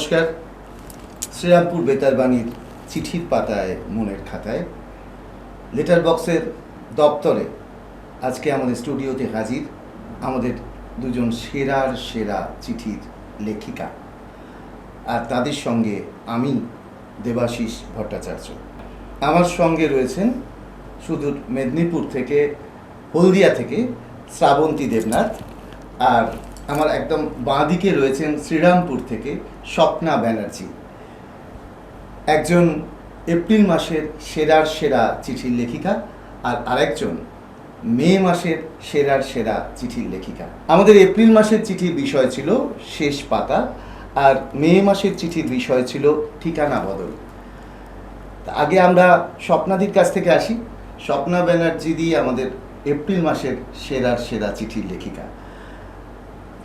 নমস্কার। শ্রীরামপুর বেতারবাণীর চিঠির পাতায়, মনের খাতায়, লেটার বক্সের দপ্তরে আজকে আমাদের স্টুডিওতে হাজির আমাদের দুজন সেরার সেরা চিঠির লেখিকা। আর তাদের সঙ্গে আমি, দেবাশিস ভট্টাচার্য। আমার সঙ্গে রয়েছেন সুদূর মেদিনীপুর থেকে, হলদিয়া থেকে শ্রাবন্তী দেবনাথ। আর আমার একদম বাঁদিকে রয়েছেন শ্রীরামপুর থেকে স্বপ্না ব্যানার্জি। একজন এপ্রিল মাসের সেরার সেরা চিঠির লেখিকা আর আরেকজন মে মাসের সেরার সেরা চিঠির লেখিকা। আমাদের এপ্রিল মাসের চিঠির বিষয় ছিল শেষ পাতা আর মে মাসের চিঠির বিষয় ছিল ঠিকানা বদল। আগে আমরা স্বপ্নাদির কাছ থেকে আসি। স্বপ্না ব্যানার্জি দিয়ে আমাদের এপ্রিল মাসের সেরার সেরা চিঠির লেখিকা।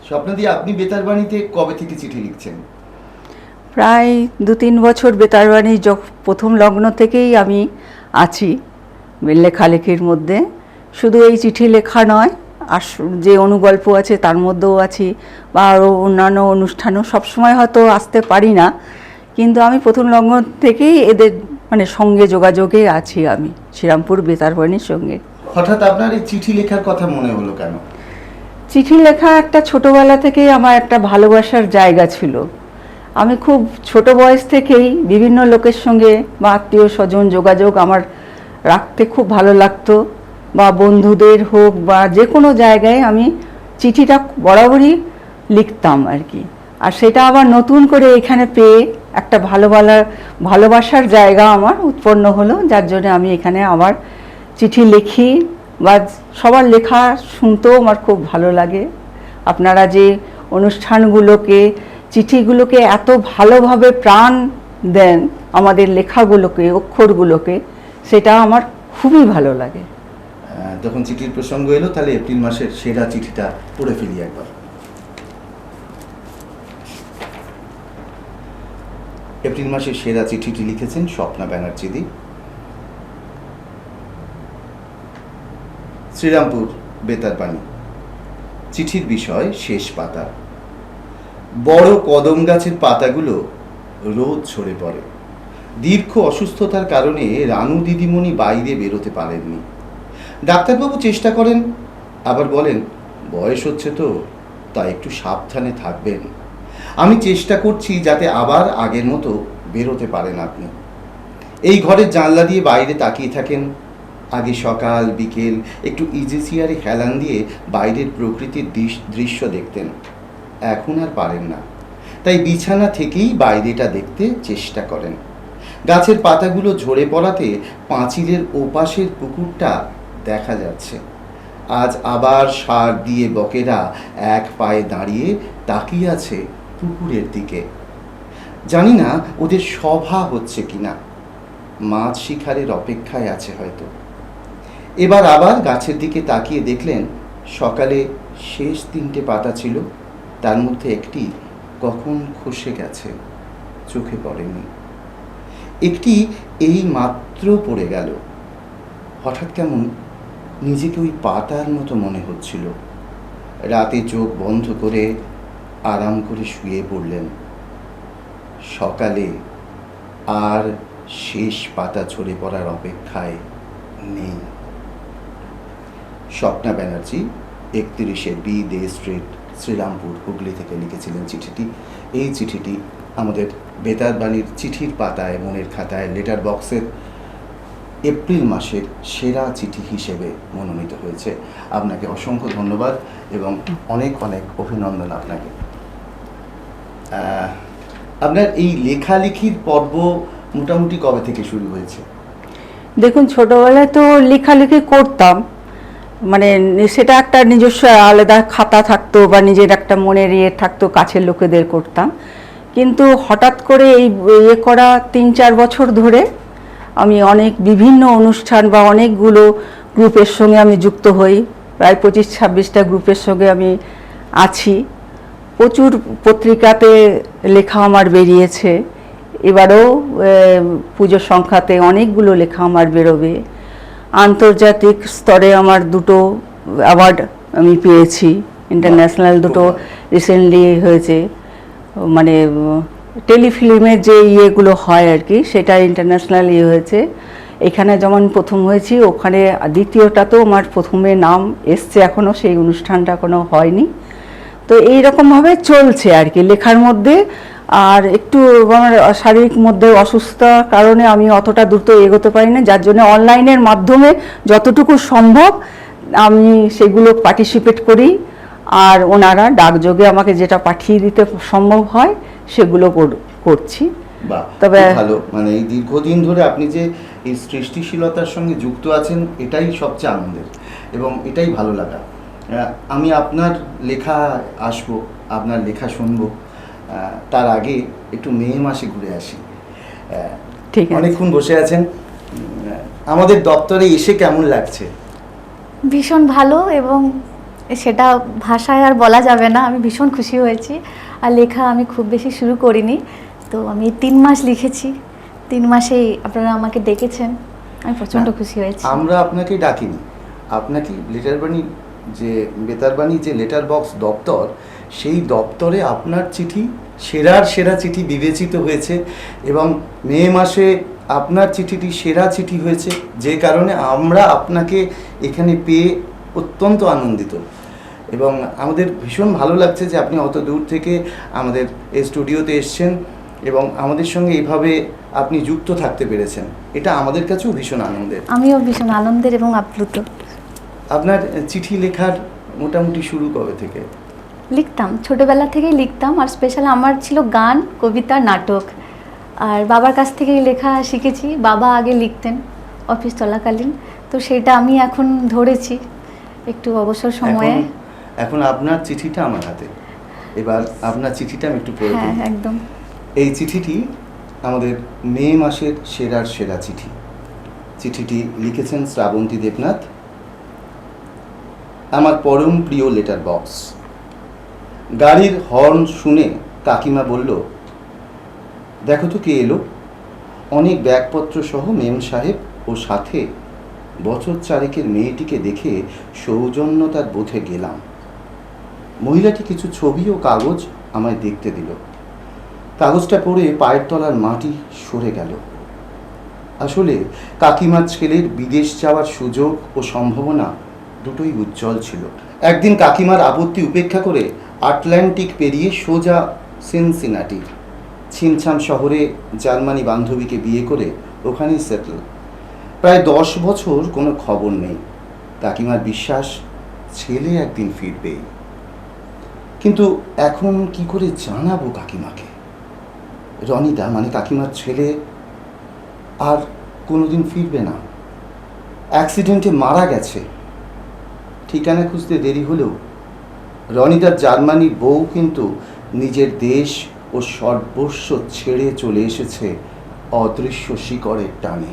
স্বপ্নাদি আপনি বেতারবাণীতে কবে থেকে চিঠি লিখছেন? প্রায় দু তিন বছর বেতারবাণী প্রথম লগ্ন থেকেই আমি আছি লেখালেখির মধ্যে। শুধু এই চিঠি লেখা নয় আর যে অনুগল্প আছে তার মধ্যেও আছি বা আরও অন্যান্য অনুষ্ঠানও সবসময় হয়তো আসতে পারি না। কিন্তু আমি প্রথম লগ্ন থেকেই এদের মানে সঙ্গে যোগাযোগে আছি আমি শ্রীরামপুর বেতারবাণীর সঙ্গে। হঠাৎ আপনার এই চিঠি লেখার কথা মনে হলো কেন? চিঠি লেখা একটা ছোটবেলা থেকেই আমার একটা ভালোবাসার জায়গা ছিল। আমি খুব ছোট বয়স থেকেই বিভিন্ন লোকের সঙ্গে বা আত্মীয় স্বজন যোগাযোগ আমার রাখতে খুব ভালো লাগতো বা বন্ধুদের হোক বা যে কোনো জায়গায় আমি চিঠিটা বরাবরই লিখতাম আর কি। আর সেটা আবার নতুন করে এখানে পেয়ে একটা ভালো ভালোবাসার জায়গা আমার উৎপন্ন হলো। যার জন্য আমি এখানে আবার চিঠি লিখি। বা সবার লেখা শুনতেও আমার খুব ভালো লাগে। আপনারা যে অনুষ্ঠানগুলোকে, চিঠিগুলোকে এত ভালোভাবে প্রাণ দেন আমাদের লেখাগুলোকে, অক্ষরগুলোকে, সেটা আমার খুবই ভালো লাগে। যখন চিঠির প্রসঙ্গ এলো, তাহলে এপ্রিল মাসের সেরা চিঠিটা পড়ে ফেলি একবার। এপ্রিল মাসের সেরা চিঠিটি লিখেছেন স্বপ্না ব্যানার্জি শ্রীরামপুর বেতারবাণী চিঠির বিষয় শেষ পাতা। বড় কদম গাছের পাতাগুলো রোদ ঝরে পড়ে। দীর্ঘ অসুস্থতার কারণে রানু দিদিমণি বাইরে বেরোতে পারেননি। ডাক্তারবাবু চেষ্টা করেন, আবার বলেন, বয়স হচ্ছে তো তা একটু সাবধানে থাকবেন। আমি চেষ্টা করছি যাতে আবার আগের মতো বেরোতে পারেন আপনি। এই ঘরের জানলা দিয়ে বাইরে তাকিয়ে থাকেন আগে সকাল, বিকেল একটু ইজি চেয়ারে হেলান দিয়ে বাইরের প্রকৃতির দৃশ- দৃশ্য দেখতেন। এখন আর পারেন না। তাই বিছানা থেকেই বাইরেটা দেখতে চেষ্টা করেন। গাছের পাতাগুলো ঝরে পড়াতে পাঁচিলের ওপাশের পুকুরটা দেখা যাচ্ছে। আজ আবার সার দিয়ে বকেরা এক পায়ে দাঁড়িয়ে তাকিয়ে আছে পুকুরের দিকে। জানি না ওদের সভা হচ্ছে কিনা। মাছ শিকারের অপেক্ষায় আছে হয়তো। এবার আবার গাছের দিকে তাকিয়ে দেখলেন সকালে শেষ তিনটে পাতা ছিল, তার মধ্যে একটি কখন খসে গেছে, চোখে পড়েনি। একটি এই মাত্র পড়ে গেল। হঠাৎ কেমন নিজেকে ওই পাতার মতো মনে হচ্ছিল। রাতে চোখ বন্ধ করে আরাম করে শুয়ে পড়লেন। সকালে আর শেষ পাতা ঝরে পড়ার অপেক্ষায় নেই। স্বপ্না ব্যানার্জি একত্রিশে বি দে স্ট্রিট, শ্রীরামপুর, হুগলি থেকে লিখেছিলেন চিঠিটি। এই চিঠিটি আমাদের বেতার বেতারবাণীর চিঠির পাতায়, মনের খাতায় লেটার বক্সের এপ্রিল মাসের সেরা চিঠি হিসেবে মনোনীত হয়েছে। আপনাকে অসংখ্য ধন্যবাদ এবং অনেক অনেক অভিনন্দন আপনাকে। আপনার এই লেখালেখির পর্ব মোটামুটি কবে থেকে শুরু হয়েছে? দেখুন, ছোটবেলায় তো লেখালেখি করতাম মানে সেটা একটা নিজস্ব আলাদা খাতা থাকতো বা নিজের একটা মনের ইয়ে থাকতো, কাছের লোকেদের করতাম। কিন্তু হঠাৎ করে এই ইয়ে করা তিন চার বছর ধরে আমি অনেক বিভিন্ন অনুষ্ঠান বা অনেকগুলো গ্রুপের সঙ্গে আমি যুক্ত হই। প্রায় পঁচিশ ছাব্বিশটা গ্রুপের সঙ্গে আমি আছি। প্রচুর পত্রিকাতে লেখা আমার বেরিয়েছে। এবারেও পুজোর সংখ্যাতে অনেকগুলো লেখা আমার বেরোবে। আন্তর্জাতিক স্তরে আমার দুটো অ্যাওয়ার্ড আমি পেয়েছি। ইন্টারন্যাশনাল দুটো রিসেন্টলি হয়েছে। মানে টেলিফিল্মের যে ইয়েগুলো হয় আর কি সেটা ইন্টারন্যাশনাল ইয়ে হয়েছে। এখানে যেমন প্রথম হয়েছি ওখানে দ্বিতীয়টা তো আমার প্রথমে নাম এসছে এখনও সেই অনুষ্ঠানটা কোনো হয়নি। তো এই রকমভাবে চলছে আর কি। লেখার মধ্যে আর একটু আমার শারীরিক মধ্যে অসুস্থতার কারণে আমি অতটা দ্রুত এগোতে পারি না যার জন্য অনলাইনের মাধ্যমে যতটুকু সম্ভব আমি সেগুলো পার্টিসিপেট করি। আর ওনারা ডাকযোগে আমাকে যেটা পাঠিয়ে দিতে সম্ভব হয় সেগুলো কর- করছি। তবে- ভালো। মানে এই দীর্ঘদিন ধরে আপনি যে এই সৃষ্টিশীলতার সঙ্গে যুক্ত আছেন এটাই সবচেয়ে আনন্দের এবং এটাই ভালো লাগা। আমি আপনার লেখা আসব আপনার লেখা শুনব। তার আগে একটু মে মাসে ঘুরে আসি। ঠিক অনেকক্ষণ বসে আছেন। আমাদের দপ্তরে এসে কেমন লাগছে? ভীষণ ভালো এবং সেটা ভাষায় আর বলা যাবে না আমি ভীষণ খুশি হয়েছি। আর লেখা আমি খুব বেশি শুরু করিনি তো আমি তিন মাস লিখেছি। তিন মাসেই আপনারা আমাকে ডেকেছেন আমি প্রচণ্ড। খুশি হয়েছি। আমরা আপনাকে ডাকিনি। আপনাকে লেটার বাণী যে বেতারবাণী যে লেটার বক্স দপ্তর সেই দপ্তরে আপনার চিঠি সেরার সেরা চিঠি বিবেচিত হয়েছে এবং মে মাসে আপনার চিঠিটি সেরা চিঠি হয়েছে যে কারণে আমরা আপনাকে এখানে পেয়ে অত্যন্ত আনন্দিত। এবং আমাদের ভীষণ ভালো লাগছে যে আপনি অত দূর থেকে আমাদের এই স্টুডিওতে এসছেন এবং আমাদের সঙ্গে এইভাবে আপনি যুক্ত থাকতে পেরেছেন। এটা আমাদের কাছেও ভীষণ আনন্দের। আমিও ভীষণ আনন্দের এবং আপ্লুত। আপনার চিঠি লেখার মোটামুটি শুরু কবে থেকে? লিখতাম ছোটবেলা থেকেই লিখতাম। আর স্পেশাল আমার ছিল গান কবিতা নাটক। আর বাবার কাছ থেকেই লেখা শিখেছি। বাবা আগে লিখতেন অফিস চলাকালীন। তো সেটা আমি এখন ধরেছি একটু অবসর সময়ে। এখন আপনার চিঠিটা আমার হাতে। এবার আপনার চিঠিটা আমি একটু পড়ে হ্যাঁ একদম। এই চিঠিটি আমাদের মে মাসের সেরার সেরা চিঠি। চিঠিটি লিখেছেন শ্রাবন্তী দেবনাথ। আমার পরম প্রিয় লেটার বক্স গাড়ির হর্ন শুনে কাকিমা বলল, দেখো তো কে এলো। অনেক ব্যাগপত্র সহ মেম সাহেব ও সাথে বছর চারেকের মেয়েটিকে দেখে সৌজন্যতার বোধে গেলাম। মহিলাটি কিছু ছবি ও কাগজ আমায় দেখতে দিল। কাগজটা পড়ে পায়ের তলার মাটি সরে গেল। আসলে কাকিমার ছেলের বিদেশ যাওয়ার সুযোগ ও সম্ভাবনা দুটোই উজ্জ্বল ছিল। একদিন কাকিমার আপত্তি উপেক্ষা করে আটলান্টিক পেরিয়ে সোজা সিনসিনাটি। ছিমছাম শহরে জার্মানি বান্ধবীকে বিয়ে করে ওখানেই সেটেল। প্রায় দশ বছর কোনো খবর নেই। কাকিমার বিশ্বাস, ছেলে একদিন ফিরবেই কিন্তু এখন কি করে জানাব কাকিমাকে? রনিদা মানে কাকিমার ছেলে আর কোনোদিন ফিরবে না। অ্যাক্সিডেন্টে মারা গেছে। ঠিকানা খুঁজতে দেরি হলেও রনিদার জার্মানির বউ কিন্তু নিজের দেশ ও সর্বস্ব ছেড়ে চলে এসেছে অদৃশ্য শিকড়ের টানে।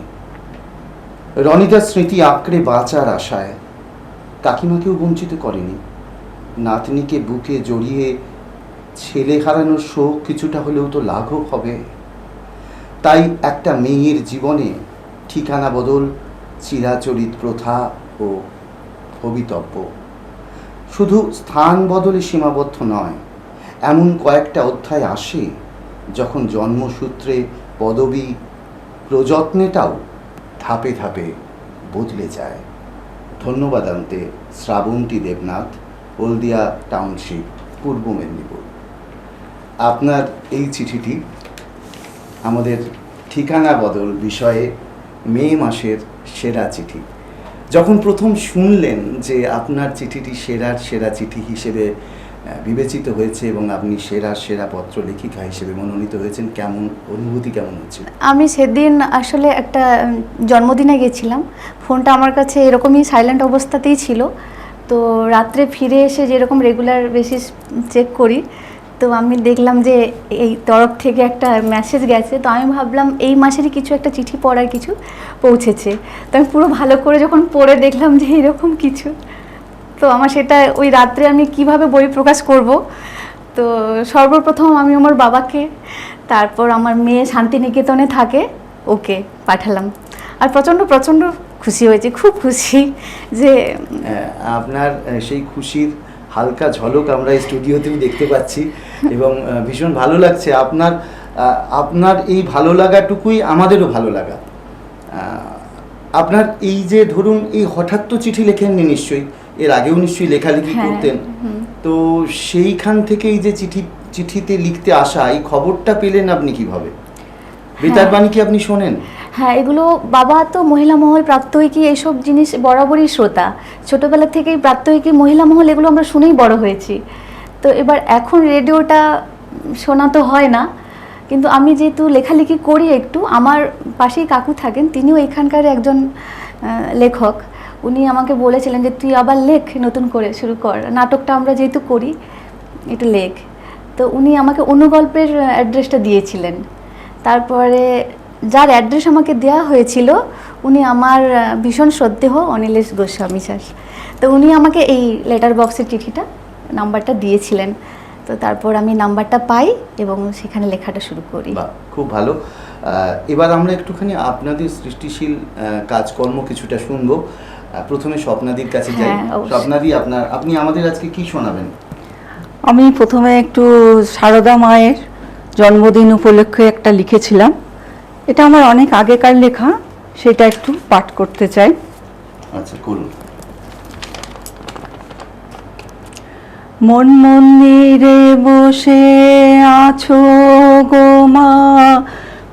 রনিদার স্মৃতি আঁকড়ে বাঁচার আশায়। কাকিমাকেও বঞ্চিত করেনি। নাতনিকে বুকে জড়িয়ে ছেলে হারানোর শোক কিছুটা হলেও তো লাঘব হবে। তাই একটা মেয়ের জীবনে ঠিকানা বদল, চিরাচরিত প্রথা ও ভবিতব্য। শুধু স্থান বদলে সীমাবদ্ধ নয়, এমন কয়েকটা অধ্যায় আসে যখন জন্মসূত্রে পদবী প্রযত্নেটাও ধাপে ধাপে বদলে যায়। ধন্যবাদ আনতে শ্রাবন্তী দেবনাথ, হলদিয়া টাউনশিপ, পূর্ব মেদিনীপুর। আপনার এই চিঠিটি আমাদের ঠিকানা বদল বিষয়ে মে মাসের সেরা চিঠি। যখন প্রথম শুনলেন যে আপনার চিঠিটি সেরার সেরা চিঠি হিসেবে বিবেচিত হয়েছে এবং আপনি সেরা সেরা পত্র লেখিকা হিসেবে মনোনীত হয়েছেন, কেমন, অনুভূতি কেমন হচ্ছে আমি সেদিন আসলে একটা জন্মদিনে গেছিলাম। ফোনটা আমার কাছে এরকমই সাইলেন্ট অবস্থাতেই ছিল। তো রাত্রে ফিরে এসে যেরকম রেগুলার বেসিস চেক করি তো আমি দেখলাম যে এই তরফ থেকে একটা মেসেজ গেছে। তো আমি ভাবলাম এই মাসেরই কিছু একটা চিঠি পড়ার কিছু পৌঁছেছে। তো আমি পুরো ভালো করে যখন পড়ে দেখলাম যে এরকম কিছু, তো আমার সেটা ওই রাত্রে আমি কীভাবে বই প্রকাশ করব? তো সর্বপ্রথম আমি আমার বাবাকে, তারপর আমার মেয়ে শান্তিনিকেতনে থাকে, ওকে পাঠালাম। আর প্রচণ্ড প্রচণ্ড খুশি হয়েছে, খুব খুশি যে আপনার সেই খুশির হালকা ঝলক আমরা এই স্টুডিওতেও দেখতে পাচ্ছি এবং ভীষণ ভালো লাগছে। আপনার আপনার এই ভালো লাগাটুকুই আমাদেরও ভালো লাগা। আপনার এই যে ধরুন এই হঠাৎ তো চিঠি লেখেননি নিশ্চয়ই এর আগেও নিশ্চয়ই লেখালেখি হ্যাঁ, করতেন। তো সেইখান থেকে এই যে চিঠি চিঠিতে লিখতে আসা এই খবরটা পেলেন আপনি কীভাবে? বেতার বাণী কি আপনি শোনেন? হ্যাঁ এগুলো বাবা তো মহিলা মহল প্রাত্যহিকী এইসব জিনিস বরাবরই শ্রোতা। ছোটবেলা থেকেই প্রাপ্ত প্রাত্যহিকী মহিলা মহল, এগুলো আমরা শুনেই বড় হয়েছি। তো এবার এখন রেডিওটা শোনা তো হয় না, কিন্তু আমি যেহেতু লেখালেখি করি একটু, আমার পাশেই কাকু থাকেন, তিনিও এখানকার একজন লেখক। উনি আমাকে বলেছিলেন যে, তুই আবার লেখ, নতুন করে শুরু কর। নাটকটা আমরা যেহেতু করি, একটু লেখ। তো উনি আমাকে অনুগল্পের অ্যাড্রেসটা দিয়েছিলেন। তারপরে যার অ্যাড্রেস আমাকে দেওয়া হয়েছিল উনি আমার ভীষণ শ্রদ্ধেহ অনিলেশ গোস্বামী স্যার। তো উনি আমাকে এই লেটার বক্সের চিঠিটা নাম্বারটা দিয়েছিলেন। তো তারপর আমি নাম্বারটা পাই এবং সেখানে লেখাটা শুরু করি। বা খুব ভালো। এবার আমরা একটুখানি আপনাদের সৃষ্টিশীল কাজকর্ম কিছুটা শুনব। প্রথমে স্বপ্নাদির কাছে যাই। হ্যাঁ, স্বপ্নাদি আপনার আপনি আমাদের আজকে কি শোনাবেন? আমি প্রথমে একটু সারদা মায়ের জন্মদিন উপলক্ষে একটা লিখেছিলাম। এটা আমার অনেক আগেকার লেখা সেটা একটু পাঠ করতে চাই। আচ্ছা করুন। মন মন্দিরে বসে আছো গো মা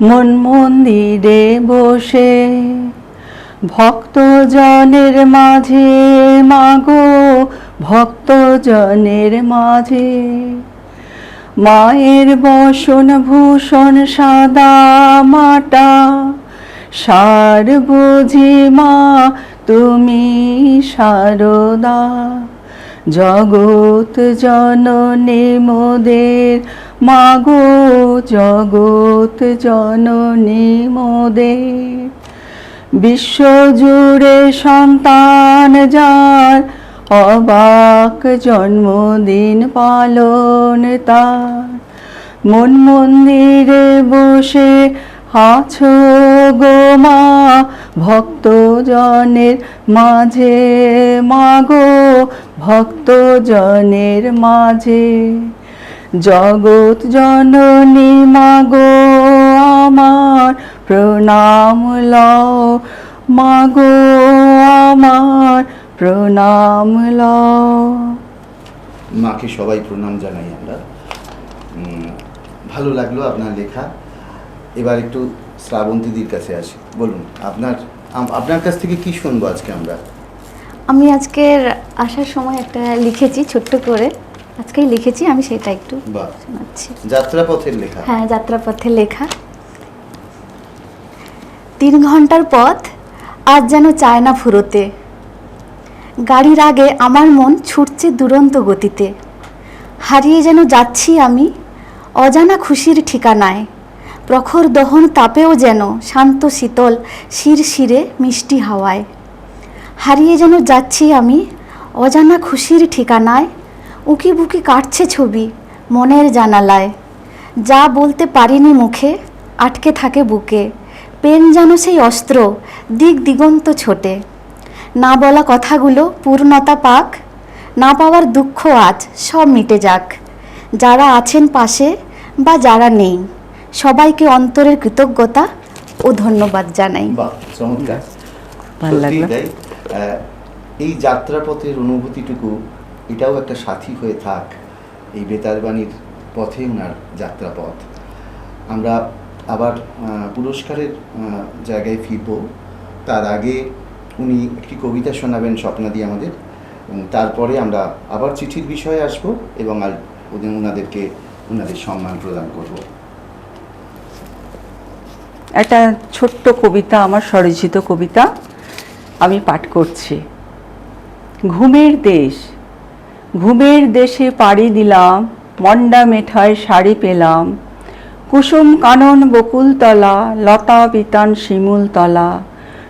মন মন্দিরে বসে। ভক্তজনের মাঝে মাগো ভক্তজনের মাঝে। মায়ের বসন ভূষণ সাদা মাটা। সার বুঝি মা, তুমি সারদা। জগৎ জননী মোদের, মাগো জগৎ জননী মোদের। বিশ্বজুড়ে সন্তান যার অবাক জন্মদিন পালন তার। মন মন্দিরে বসে আছো গো মা, ভক্তজনের মাঝে মাগো, ভক্তজনের মাঝে। জগৎ জননী মাগো, আমার প্রণাম লও মাগো, আমার প্রণাম লও মাকে সবাই প্রণাম জানাই আমরা। ভালো লাগল আপনার লেখা। এবার একটু শ্রাবন্তীদির কাছে আসি। বলুন আপনার আপনার কাছ থেকে কি শুনব আজকে আমরা? আমি আজকের আসার সময় একটা লিখেছি ছোট্ট করে। আজকেই লিখেছি আমি সেটা একটু শোনাচ্ছি। যাত্রাপথের লেখা। হ্যাঁ যাত্রাপথে লেখা। তিন ঘণ্টার পথ আজ যেন চায় না ফুরোতে। গাড়ির আগে আমার মন ছুটছে দুরন্ত গতিতে। হারিয়ে যেন যাচ্ছি আমি, অজানা খুশির ঠিকানায়। প্রখর দহন তাপেও যেন শান্ত শীতল শির শিরে মিষ্টি হাওয়ায়। হারিয়ে যেন যাচ্ছি আমি, অজানা খুশির ঠিকানায়। উকি বুকি কাটছে ছবি মনের জানালায়। যা বলতে পারিনি মুখে, আটকে থাকে বুকে। পেন যেন সেই অস্ত্র, দিক দিগন্ত ছোটে। না বলা কথাগুলো পূর্ণতা পাক না পাওয়ার দুঃখ আজ সব মিটে যাক। যারা আছেন পাশে বা যারা নেই সবাইকে অন্তরের কৃতজ্ঞতা ও ধন্যবাদ জানাই। এই যাত্রাপথের অনুভূতিটুকু এটাও একটা সাথী হয়ে থাক এই বেতারবাণীর পথে ওনার যাত্রাপথ। আমরা আবার পুরস্কারের জায়গায় ফিরব। তার আগে উনি একটি কবিতা শোনাবেন স্বপ্নাদি আমাদের, এবং তারপরে আমরা আবার চিঠির বিষয়ে আসব এবং আর ওদের ওনাদেরকে ওনাদের সম্মান প্রদান করব। একটা ছোট্ট কবিতা, আমার স্বরচিত কবিতা আমি পাঠ করছি। ঘুমের দেশ, ঘুমের দেশে পাড়ি দিলাম, মন্ডা মেঠায় শাড়ি পেলাম, কুসুম কানন বকুলতলা, লতা বিতান শিমুলতলা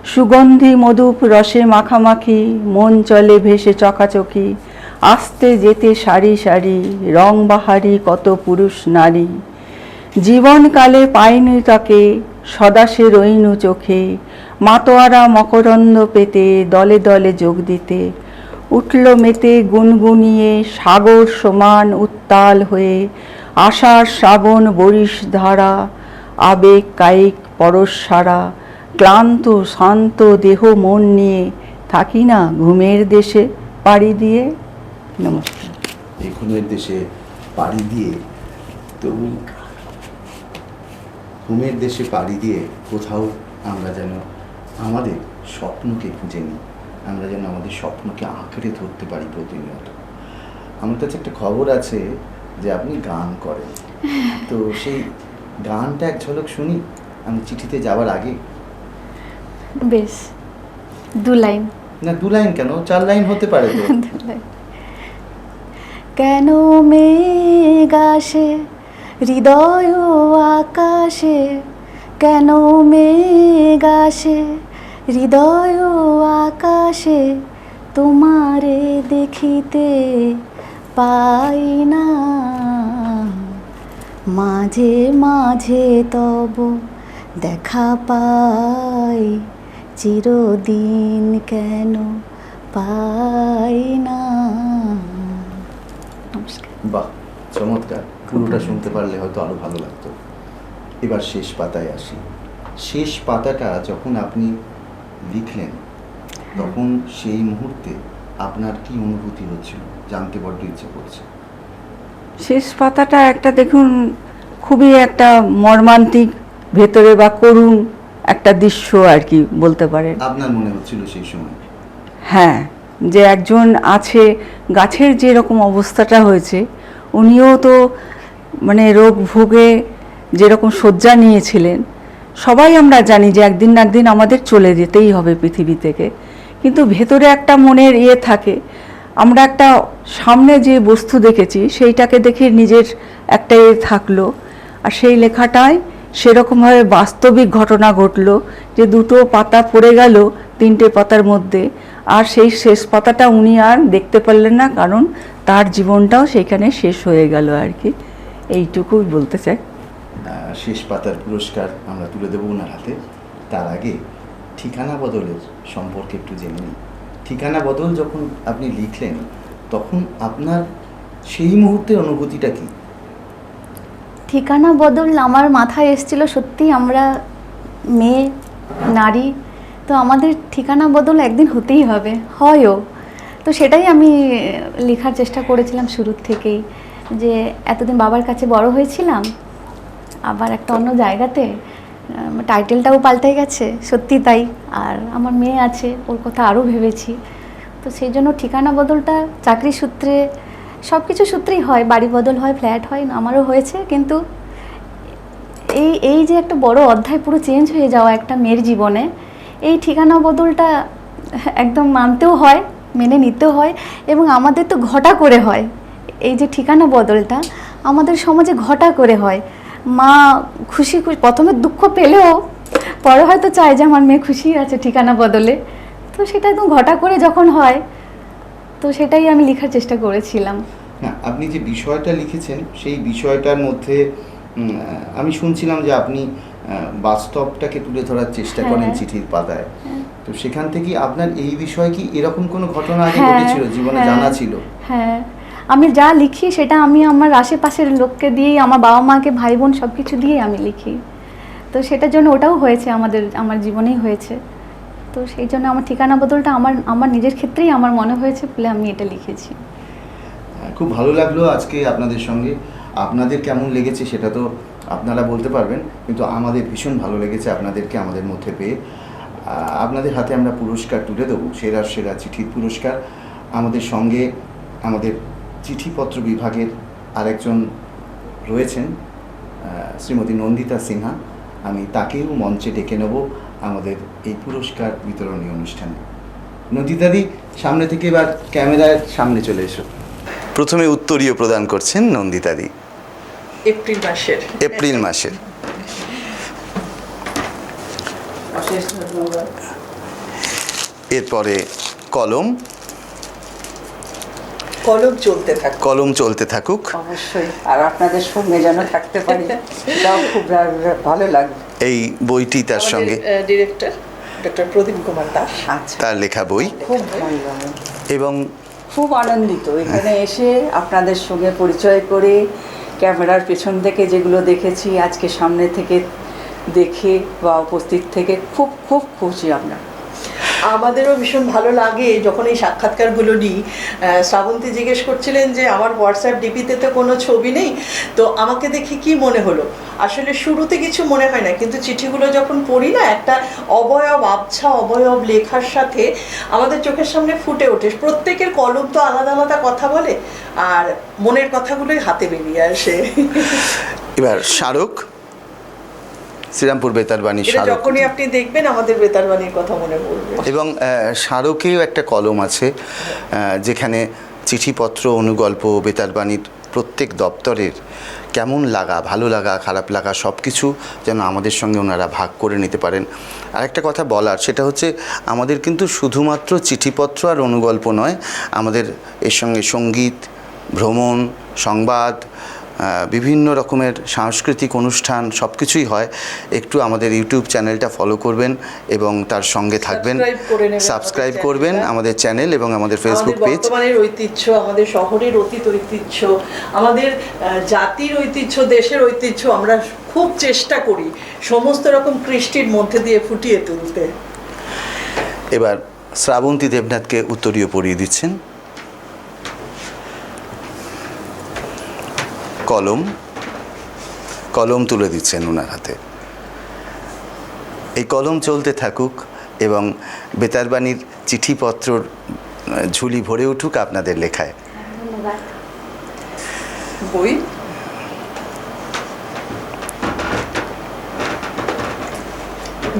সুগন্ধি মধুপ রসে মাখামাখি, মন চলে ভেসে চকাচকি, আস্তে যেতে সারি সারি, রং বাহারি কত পুরুষ নারী। জীবনকালে পাইনি তাকে, সদা সে রইনু চোখে, মাতোয়ারা মকরন্দ পেতে দলে দলে যোগ দিতে। উঠল মেতে গুনগুনিয়ে সাগর সমান উত্তাল হয়ে, আষাঢ় শ্রাবণ বরিশ ধারা আবেগ কায়িক পরশ সারা ক্লান্ত, শান্ত দেহ মন নিয়ে থাকি না ঘুমের দেশে, পাড়ি দিয়ে। নমস্কার। এই ঘুমের দেশে পাড়ি দিয়ে, তবু ঘুমের দেশে পাড়ি দিয়ে কোথাও আমরা যেন আমাদের স্বপ্নকে খুঁজে নিই, আমরা যেন আমাদের স্বপ্নকে আঁকড়ে ধরতে পারি প্রতিনিয়ত। আমার কাছে একটা খবর আছে যে আপনি গান করেন। তো সেই গানটা এক ঝলক শুনি, আমি চিঠিতে যাওয়ার আগে বেশ দু লাইন। না দু লাইন কেন? চার লাইন হতে পারে তো। দু লাইন। কেন মেঘ আসে হৃদয় আকাশে? কেন মেঘ আসে হৃদয় আকাশে? তোমারে দেখিতে পাই না। মাঝে মাঝে তব দেখা পাই। চিরদিন কেন পাই না? নমস্কার। বাহ চমৎকার। পুরোটা শুনতে পারলে হয়তো আরও ভালো লাগতো। এবার শেষ পাতায় আসি। শেষ পাতাটা যখন আপনি লিখলেন তখন সেই মুহূর্তে আপনার কি অনুভূতি হচ্ছিল? জানতে বড্ড ইচ্ছে করছে। শেষ পাতাটা একটা দেখুন খুবই একটা মর্মান্তিক ভেতরে বা করুণ একটা দৃশ্য আর কি বলতে পারেন। আপনার মনে হচ্ছিল সেই সময়? হ্যাঁ যে একজন আছে গাছের যে রকম অবস্থাটা হয়েছে উনিও তো মানে রোগ ভোগে যেরকম শয্যা নিয়েছিলেন সবাই আমরা জানি যে একদিন না একদিন আমাদের চলে যেতেই হবে পৃথিবী থেকে। কিন্তু ভেতরে একটা মনের ইয়ে থাকে আমরা একটা সামনে যে বস্তু দেখেছি সেইটাকে দেখে নিজের একটা ইয়ে থাকল। আর সেই লেখাটায় সেরকমভাবে বাস্তবিক ঘটনা ঘটলো যে দুটো পাতা পড়ে গেল তিনটে পাতার মধ্যে। আর সেই শেষ পাতাটা উনি আর দেখতে পারলেন না, কারণ তার জীবনটাও সেখানে শেষ হয়ে গেল আর কি। এইটুকুই বলতে চাই। শেষ পাতার পুরস্কার আমরা তুলে দেবো ওনার হাতে। তার আগে ঠিকানা বদলের সম্পর্কে একটু জেনে নিই। ঠিকানা বদল যখন আপনি লিখলেন, তখন আপনার সেই মুহূর্তের অনুভূতিটা কি? ঠিকানা বদল আমার মাথায় এসেছিল সত্যি আমরা মেয়ে, নারী, তো আমাদের ঠিকানা বদল একদিন হতেই হবে, হয়ও। তো সেটাই আমি লেখার চেষ্টা করেছিলাম শুরুর থেকেই, যে এতদিন বাবার কাছে বড় হয়েছিলাম, আবার একটা অন্য জায়গাতে টাইটেলটাও পাল্টে গেছে, সত্যি তাই, আর আমার মেয়ে আছে, ওর কথা আরও ভেবেছি। তো সেই জন্য ঠিকানা বদলটা চাকরি সূত্রে সব কিছু সূত্রেই হয়, বাড়ি বদল হয়, ফ্ল্যাট হয়, আমারও হয়েছে, কিন্তু এই এই যে একটা বড় অধ্যায় পুরো চেঞ্জ হয়ে যাওয়া একটা মেয়ের জীবনে, এই ঠিকানা বদলটা একদম মানতেও হয়, মেনে নিতেও হয়, এবং আমাদের তো ঘটা করে হয়। এই যে ঠিকানা বদলটা আমাদের সমাজে ঘটা করে হয়। মা খুশি খুশি, প্রথমে দুঃখ পেলেও পরে হয়তো চায় যে আমার মেয়ে খুশি আছে ঠিকানা বদলে। তো সেটা একদম ঘটা করে যখন হয় তো সেটাই আমি লেখার চেষ্টা করেছিলাম। না আপনি যে বিষয়টা লিখেছেন সেই বিষয়টার মধ্যে আমি শুনছিলাম যে আপনি বাস্তবটাকে তুলে ধরার চেষ্টা করেন হ্যাঁ। চিঠির পাতায়। তো সেখান থেকে আপনার এই বিষয় কি এরকম কোনো ঘটনা আগে হ্যাঁ, ঘটেছিল জীবনে হ্যাঁ। জানা ছিল? হ্যাঁ। আমি যা লিখি সেটা আমি আমার আশেপাশের লোককে দিয়েই আমার বাবা মাকে ভাই বোন সব কিছু দিয়েই আমি লিখি। তো সেটার জন্য ওটাও হয়েছে আমাদের আমার জীবনেই হয়েছে। তো সেই জন্য আমার ঠিকানা বদলটা আমার আমার নিজের ক্ষেত্রেই আমার মনে হয়েছে বলে আমি এটা লিখেছি। হ্যাঁ, খুব ভালো লাগল আজকে আপনাদের সঙ্গে। আপনাদের কেমন লেগেছে সেটা তো আপনারা বলতে পারবেন কিন্তু আমাদের ভীষণ ভালো লেগেছে আপনাদেরকে আমাদের মধ্যে পেয়ে। আপনাদের হাতে আমরা পুরস্কার তুলে দেবো সেরা সেরা চিঠির পুরস্কার। আমাদের সঙ্গে আমাদের চিঠিপত্র বিভাগের আরেকজন রয়েছেন শ্রীমতী নন্দিতা সিনহা। আমি তাকেও মঞ্চে ডেকে নেব। আমাদের এই পুরস্কার বিতরণী অনুষ্ঠানে। নন্দিতাদি সামনে থেকে এবার ক্যামেরার সামনে চলে এসো। প্রথমে উত্তরীয় প্রদান করছেন নন্দিতাদি। এপ্রিল মাসের। এপ্রিল মাসের। এরপরে কলম। কলম চলতে থাকে কলম চলতে থাকুক। অবশ্যই। আর আপনাদের সঙ্গে যেন থাকতে পারি সেটাও খুব ভালো লাগবে। এই বইটি তার সঙ্গে। Director doctor Pradip Kumar Das. আচ্ছা। তার লেখা বই। খুব এবং খুব আনন্দিত। এখানে এসে আপনাদের সঙ্গে পরিচয় করে ক্যামেরার পেছন থেকে যেগুলো দেখেছি আজকে সামনে থেকে দেখে বা উপস্থিত থেকে খুব খুব খুশি আমরা। আমাদেরও ভীষণ ভালো লাগে যখন এই সাক্ষাৎকারগুলো নিই। শ্রাবন্তী জিজ্ঞেস করছিলেন যে, আমার হোয়াটসঅ্যাপ ডিপিতে তো কোনো ছবি নেই? তো আমাকে দেখে কি মনে হলো? আসলে শুরুতে কিছু মনে হয় না, কিন্তু চিঠিগুলো যখন পড়ি না, একটা অবয়ব আবছা, অবয়ব লেখার সাথে আমাদের চোখের সামনে ফুটে ওঠে। প্রত্যেকের কলম তো আলাদা আলাদা কথা বলে, আর মনের কথাগুলোই হাতে বেরিয়ে আসে। এবার স্মারক শ্রীরামপুর বেতারবাণী যখনই আপনি দেখবেন আমাদের বেতারবাণীর কথা মনে পড়বে। এবং স্মারকেও একটা কলম আছে যেখানে চিঠিপত্র অনুগল্প বেতারবাণীর প্রত্যেক দপ্তরের কেমন লাগা ভালো লাগা খারাপ লাগা সব কিছু যেন আমাদের সঙ্গে ওনারা ভাগ করে নিতে পারেন। আর একটা কথা বলার সেটা হচ্ছে আমাদের কিন্তু শুধুমাত্র চিঠিপত্র আর অনুগল্প নয় আমাদের এর সঙ্গে সংগীত ভ্রমণ সংবাদ বিভিন্ন রকমের সাংস্কৃতিক অনুষ্ঠান সব কিছুই হয়। একটু আমাদের ইউটিউব চ্যানেলটা ফলো করবেন এবং তার সঙ্গে থাকবেন। সাবস্ক্রাইব করবেন আমাদের চ্যানেল এবং আমাদের ফেসবুক পেজ বর্তমানের ঐতিহ্য আমাদের শহরের অতীত ঐতিহ্য আমাদের জাতির ঐতিহ্য দেশের ঐতিহ্য আমরা খুব চেষ্টা করি সমস্ত রকম কৃষ্টির মধ্যে দিয়ে ফুটিয়ে তুলতে। এবার শ্রাবন্তী দেবনাথকে উত্তরীয় পড়িয়ে দিচ্ছেন। কলম কলম তুলে দিচ্ছেন ওনার হাতে। এই কলম চলতে থাকুক এবং বেতারবাণীর চিঠিপত্রর আহ, ঝুলি ভরে উঠুক আপনাদের লেখায়। বই?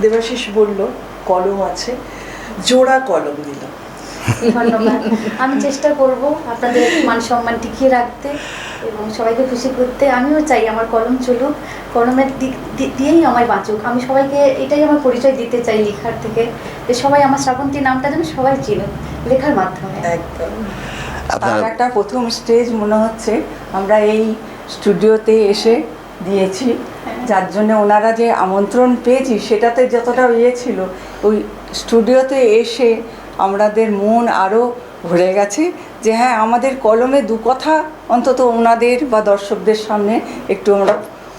দেবাশিস বলল কলম আছে জোড়া কলম দিল। ধন্যবাদ। আমি চেষ্টা করব আপনাদের মান সম্মান টিকিয়ে রাখতে। এবং সবাইকে খুশি করতে আমিও চাই আমার কলম চলুক কলমের দিক দিয়েই আমায় বাঁচুক। আমি সবাইকে এটাই আমার পরিচয় দিতে চাই লেখার থেকে যে সবাই আমার শ্রাবন্তী নামটা যেন সবাই চিনুক লেখার মাধ্যমে। একদম। তার একটা প্রথম স্টেজ মনে হচ্ছে আমরা এই স্টুডিওতে এসে দিয়েছি যার জন্য ওনারা যে আমন্ত্রণ পেয়েছি সেটাতে যতটা ইয়ে ছিল ওই স্টুডিওতে এসে আমাদের মন আরও ভরে গেছে যে হ্যাঁ আমাদের কলমে দু কথা অন্তত ওনাদের বা দর্শকদের সামনে একটু আমরা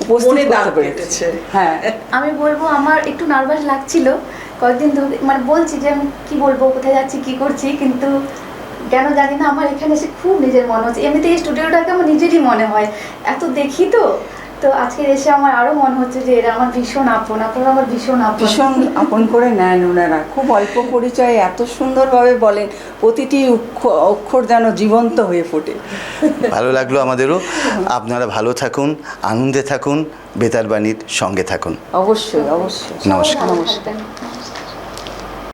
উপস্থিত করতে পেরেছি। হ্যাঁ। আমি বলব আমার একটু নার্ভাস লাগছিল। কয়েকদিন ধরে মানে বলছি যে আমি কি বলব কোথায় যাচ্ছি কি করছি কিন্তু কেন জানি না আমার এখানে এসে খুব নিজের মনে হচ্ছে। এমনিতে এই স্টুডিওটাকে আমার নিজেরই মনে হয়। এত দেখি তো তো আজকে এসে আমার আরও মনে হচ্ছে যে এরা আমার ভীষণ আপন আপনারা আমার ভীষণ আপন। ভীষণ আপন করে নেন ওনারা। খুব অল্প পরিচয়ে এত সুন্দরভাবে বলেন প্রতিটি অক্ষ- অক্ষর যেন জীবন্ত হয়ে ফোটে। ভালো লাগল আমাদেরও। আপনারা ভালো থাকুন আনন্দে থাকুন বেতার বাণীর সঙ্গে থাকুন। অবশ্যই অবশ্যই। নমস্কার। থাকবেন।